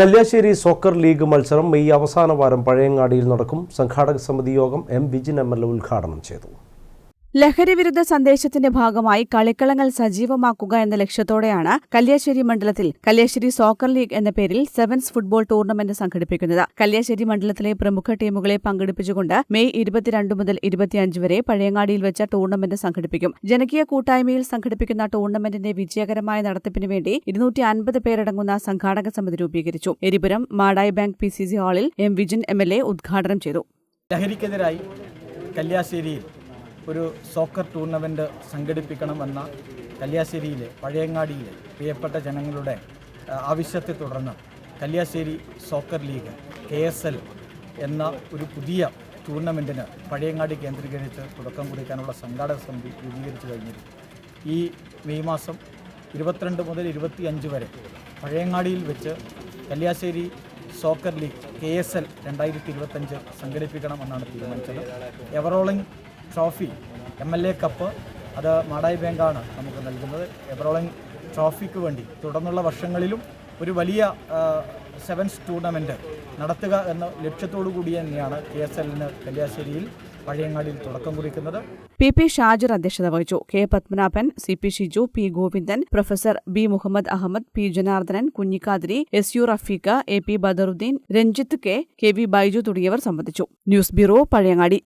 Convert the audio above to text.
Kalliasseri soccer league മത്സരം May അവസാന വാരം പഴയങ്ങാടിയിൽ നടക്കും. സംഘാടക സമിതി യോഗം എം വിജിൻ എം എൽ ഉദ്ഘാടനം ചെയ്തു. ലഹരിവിരുദ്ധ സന്ദേശത്തിന്റെ ഭാഗമായി കളിക്കളങ്ങൾ സജീവമാക്കുക എന്ന ലക്ഷ്യത്തോടെയാണ് കല്യാശ്ശേരി മണ്ഡലത്തിൽ കല്യാശ്ശേരി സോക്കർ ലീഗ് എന്ന പേരിൽ സെവൻസ് ഫുട്ബോൾ ടൂർണമെന്റ് സംഘടിപ്പിക്കുന്നത്. കല്യാശ്ശേരി മണ്ഡലത്തിലെ പ്രമുഖ ടീമുകളെ പങ്കെടുപ്പിച്ചുകൊണ്ട് മെയ് ഇരുപത്തിരണ്ട് മുതൽ ഇരുപത്തിയഞ്ച് വരെ പഴയങ്ങാടിയിൽ വെച്ച ടൂർണമെന്റ് സംഘടിപ്പിക്കും. ജനകീയ കൂട്ടായ്മയിൽ സംഘടിപ്പിക്കുന്ന ടൂർണമെന്റിന്റെ വിജയകരമായ നടത്തിപ്പിന് വേണ്ടി ഇരുന്നൂറ്റി അൻപത് പേരടങ്ങുന്ന സംഘാടക സമിതി രൂപീകരിച്ചു. Eripuram Madayi bank P C C ഹാളിൽ M Vijin M L A ഉദ്ഘാടനം ചെയ്തു. ലഹരിക്കെതിരായി കല്യാശ്ശേരിയിൽ ഒരു സോക്കർ ടൂർണമെന്റ് സംഘടിപ്പിക്കണമെന്ന കല്യാശ്ശേരിയിലെ പഴയങ്ങാടിയിലെ പ്രിയപ്പെട്ട ജനങ്ങളുടെ ആവശ്യത്തെ തുടർന്ന് Kalliasseri soccer league K S L എന്ന ഒരു പുതിയ ടൂർണമെന്റിന് പഴയങ്ങാടി കേന്ദ്രീകരിച്ച് തുടക്കം കുറിക്കാനുള്ള സംഘാടക സമിതി രൂപീകരിച്ചു കഴിഞ്ഞിരുന്നു. ഈ മെയ് മാസം ഇരുപത്തിരണ്ട് മുതൽ ഇരുപത്തിയഞ്ച് വരെ പഴയങ്ങാടിയിൽ വെച്ച് Kalliasseri soccer league K S L രണ്ടായിരത്തി ഇരുപത്തഞ്ച് സംഘടിപ്പിക്കണമെന്നാണ് തീരുമാനിച്ചത്. Ever rolling trophy M L A cup അത് മാടായി ബാങ്കാണ് നമുക്ക് നൽകുന്നത്. എബ്രോളിംഗ് ട്രോഫിക്ക് വേണ്ടി തുടർന്നുള്ള വർഷങ്ങളിലും ഒരു വലിയ സെവൻസ് ടൂർണമെന്റ് നടത്തുക എന്ന ലക്ഷ്യത്തോടു കൂടി തന്നെയാണ് കെ എസ് എല്ലിന് കല്യാശ്ശേരിയിൽ പഴയങ്ങാടിയിൽ തുടക്കം കുറിക്കുന്നത്. പി. പി. ഷാജിർ അധ്യക്ഷത വഹിച്ചു. K. Padmanabhan C. P. Shiju P. Govindan professor B. Muhammad Ahmed P. Janardhanan Kunhikathiri S. U. Rafeeq A. P. Badaruddin Ranjith K. K. V. Baiju തുടങ്ങിയവർ സംബന്ധിച്ചു. News bureau Pazhayangadi.